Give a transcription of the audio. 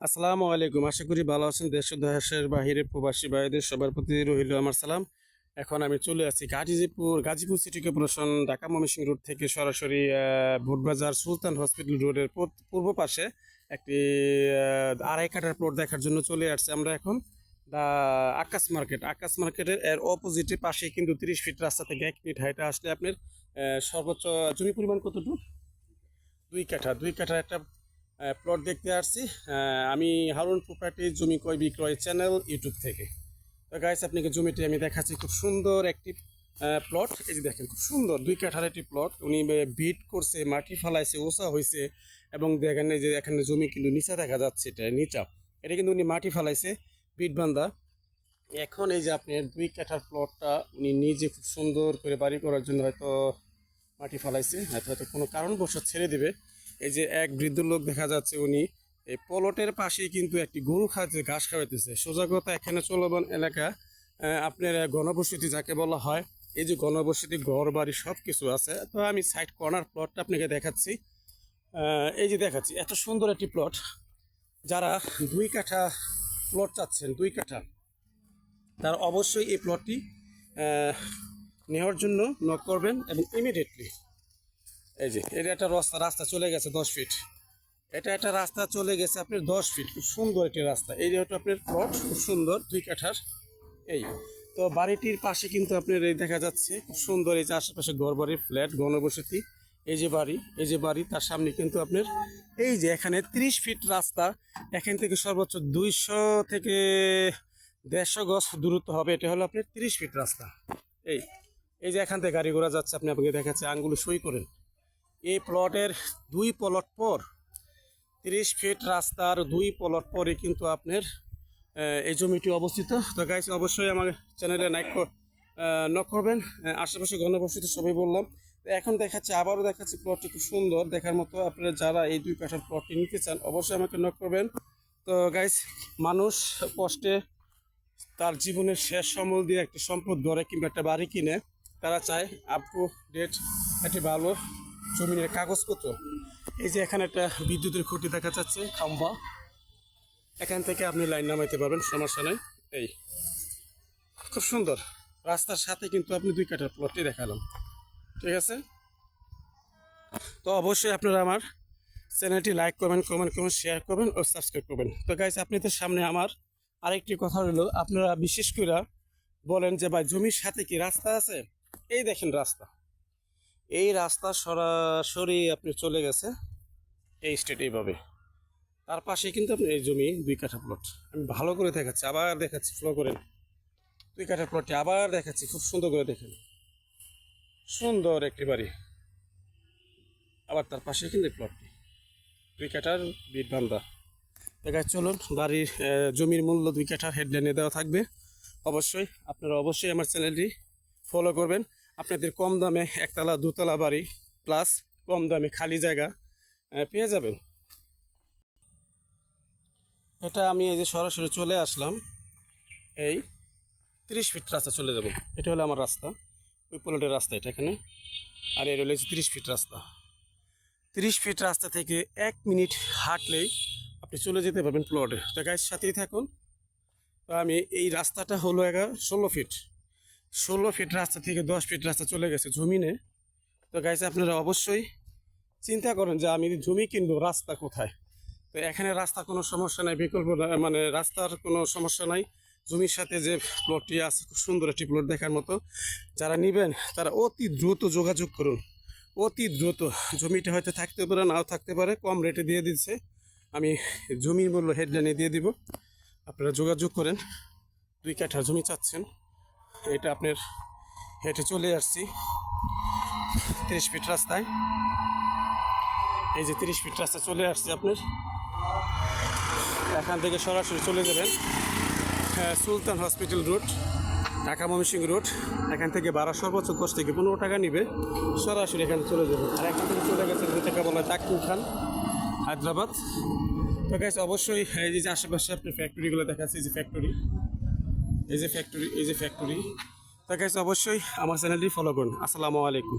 আসসালামু আলাইকুম। আশা করি ভালো আছেন দেশ দেশের বাহিরে প্রবাসী ভাইদের সবার প্রতি রইল আমার সালাম। এখন আমি চলে আসছি Gazipur Gazipur city corporation, Dhaka Mymensingh road থেকে সরাসরি ভোটবাজার সুলতান হসপিটাল রোডের পূর্ব- পাশে একটি আড়াই কাটার প্লট দেখার জন্য চলে আসছে আমরা এখন। দা, আকাশ মার্কেট। আকাশ মার্কেটের এর অপোজিটে পাশে কিন্তু তিরিশ ফিট রাস্তা থেকে এক মিনিট হাইটে আসলে আপনার সর্বোচ্চ জমি পরিমাণ কতটুকু? দুই কাঠা। দুই কাঠা একটা প্লট দেখতে আসছি। আমি হারুন প্রপার্টি জমি ক্রয় বিক্রয় চ্যানেল ইউটিউব থেকে। তো গাইস আপনাকে জমিটি আমি দেখাচ্ছি। খুব সুন্দর একটি প্লট এই যে দেখেন, খুব সুন্দর, দুই কাঠার একটি প্লট উনি বিট করছে, মাটি ফালাইছে, ওসা হয়েছে এবং দেখেন যে এখানে জমি কিন্তু নিচা দেখা যাচ্ছে, এটা নিচা। এটা কিন্তু উনি মাটি ফালাইছে বিট বান্ধা। এখন এই যে আপনার দুই কাঠার প্লটটা উনি নিজে খুব সুন্দর করে বাড়ি করার জন্য হয়তো মাটি ফালাইছে, হয়তো হয়তো কোনো কারণবশত ছেড়ে দিবে। এই যে এক বৃদ্ধ লোক দেখা যাচ্ছে উনি, এই পলটের পাশেই কিন্তু একটি গরু খাচ্ছে ঘাস খাওয়াইতেছে। সোজা কথা, এখানে চলমান এলাকা আপনার গণবসতি যাকে বলা হয়, এই যে গণবসতি ঘর বাড়ি সব কিছু আছে। তো আমি সাইড কর্নার প্লটটা আপনাকে দেখাচ্ছি। এই যে দেখাচ্ছি, এত সুন্দর একটি প্লট যারা দুই কাঠা প্লট চাচ্ছেন, দুই কাঠা, তার অবশ্যই এই প্লটটি নেওয়ার জন্য নক করবেন এবং ইমিডিয়েটলি এই যে, এটা একটা রাস্তা রাস্তা চলে গেছে দশ ফিট এটা একটা রাস্তা চলে গেছে আপনার দশ ফিট খুব সুন্দর একটি রাস্তা। এই যে হচ্ছে আপনার প্লট খুব সুন্দর, দুই কাঠার। এই, তো বাড়িটির পাশে কিন্তু আপনার এই দেখা যাচ্ছে, খুব সুন্দর এই যে আশেপাশে ঘর বাড়ির ফ্ল্যাট গণবসতি এই যে বাড়ি, এই যে বাড়ি, তার সামনে কিন্তু আপনার এই যে এখানে ত্রিশ ফিট রাস্তা। এখান থেকে সর্বোচ্চ দুইশো থেকে দেড়শো গজ দূরত্ব হবে। এটা হলো আপনার তিরিশ ফিট রাস্তা। এই এই যে এখান থেকে গাড়ি ঘোড়া যাচ্ছে, আপনি আপনাকে দেখাচ্ছে, আঙ্গুলো সই করেন। এই প্লটের দুই প্লট পর, তিরিশ ফিট রাস্তার দুই প্লট পরে কিন্তু আপনার এই জমিটি অবস্থিত। তো গাইস অবশ্যই আমার চ্যানেলে নাইক নক করবেন। আশেপাশে ঘনবসতিত সবাই বললাম। এখন দেখাচ্ছে, আবারও দেখাচ্ছে প্লটটি খুব সুন্দর। দেখার মতো আপনারা যারা এই দুই কাঠার প্লটটি নিতে চান, অবশ্যই আমাকে নক করবেন। তো গাইস মানুষ কষ্টে তার জীবনের শেষ সমল দিয়ে একটি সম্পদ গড়ে কিংবা একটা বাড়ি কিনে, তারা চায় আপ টু ডেট একটি ভালো জমিনের কাগজপত্র। এই যে এখানে একটা বিদ্যুতের খুঁটি দেখা যাচ্ছে, খাম্বা। এখান থেকে আপনি লাইন নামাইতে পারবেন, সমস্যা নেই। এই, খুব সুন্দর। রাস্তার সাথে কিন্তু আপনি দুই কাঠার প্লটটি দেখালাম। ঠিক আছে? তো অবশ্যই আপনারা আমার চ্যানেলটি লাইক করবেন কমেন্ট করবেন শেয়ার করবেন ও সাবস্ক্রাইব করবেন। তো গাইস আপনাদের সামনে আমার আরেকটি কথা হলো আপনারা বিশেষ করে বলেন যে, ভাই, জমির সাথে কি রাস্তা আছে? এই দেখেন রাস্তা। এই রাস্তা সরাসরি আপনি চলে গেছে এই স্টেট এইভাবে। তার পাশে কিন্তু আপনি এই জমি দুই কাঠা প্লট আমি ভালো করে দেখাচ্ছি, আবার দেখাচ্ছি ফ্লো করেন। দুই কাঠা প্লটটি আবার দেখাচ্ছি, খুব সুন্দর করে দেখেন। সুন্দর একটি বাড়ি। আবার তার পাশে কিন্তু প্লটটি দুই কাঠার বিট বান্ধা। দেখা চলুন, বাড়ির জমির মূল্য দুই কাঠার হেডলাইনে দেওয়া থাকবে। অবশ্যই আপনারা অবশ্যই আমার চ্যানেলটি ফলো করবেন। আপনাদের কম দামে একতলা, দুতলা বাড়ি প্লাস কম দামে খালি জায়গা পেয়ে যাবেন। এটা আমি এই যে সরাসরি চলে আসলাম, এই তিরিশ ফিট রাস্তা চলে যাব। এটা হলো আমার রাস্তা, ওই পোলটের রাস্তা এটা এখানে, আর এটা হলো তিরিশ ফিট রাস্তা। তিরিশ ফিট রাস্তা থেকে এক মিনিট হাঁটলেই আপনি চলে যেতে পারবেন প্লটে তো গাইজ সাথেই থাকুন। তো আমি এই রাস্তাটা হলো এগারো, ষোলো ফিট ষোলো ফিট রাস্তা থেকে দশ ফিট রাস্তা চলে গেছে জমিনে। তো গাইজ আপনারা অবশ্যই চিন্তা করেন যে আমি জমি কিনবো, রাস্তা কোথায়? তো এখানে রাস্তা কোনো সমস্যা নাই, বিকল্প মানে রাস্তার কোনো সমস্যা নাই। জমির সাথে যে প্লটটি আছে, খুব সুন্দর একটি প্লট দেখার মতো। যারা নেবেন, তারা অতি দ্রুত যোগাযোগ করুন। অতি দ্রুত। জমিটা হয়তো থাকতে পারে, নাও থাকতে পারে, কম রেটে দিয়ে দিচ্ছে। আমি জমির মূল্য হেডলাইনে দিয়ে দিব। আপনারা যোগাযোগ করেন। দুই কাঠা জমি চাচ্ছেন। এটা আপনার হেঁটে চলে আসছি। তিরিশ ফিট রাস্তায়। এই যে তিরিশ ফিট রাস্তা চলে আসছে আপনার। এখান থেকে সরাসরি চলে যাবেন। আহ, Sultan hospital route Dhaka Mymensingh road. এখান থেকে বারো সর্বোচ্চ দশ থেকে পনেরো টাকা নিবে। সরাসরি এখানে চলে যাবেন। আর এখান থেকে চলে গেছে যেটাকে বলা হয় খান হায়দ্রাবাদ। তো গাইস অবশ্যই এই যে আশেপাশে আপনি ফ্যাক্টরিগুলো দেখাচ্ছে যে ফ্যাক্টরি এই যে ফ্যাক্টরি এই যে ফ্যাক্টরি তাকে অবশ্যই আমার চ্যানেলটি ফলো করুন। আসসালামু আলাইকুম।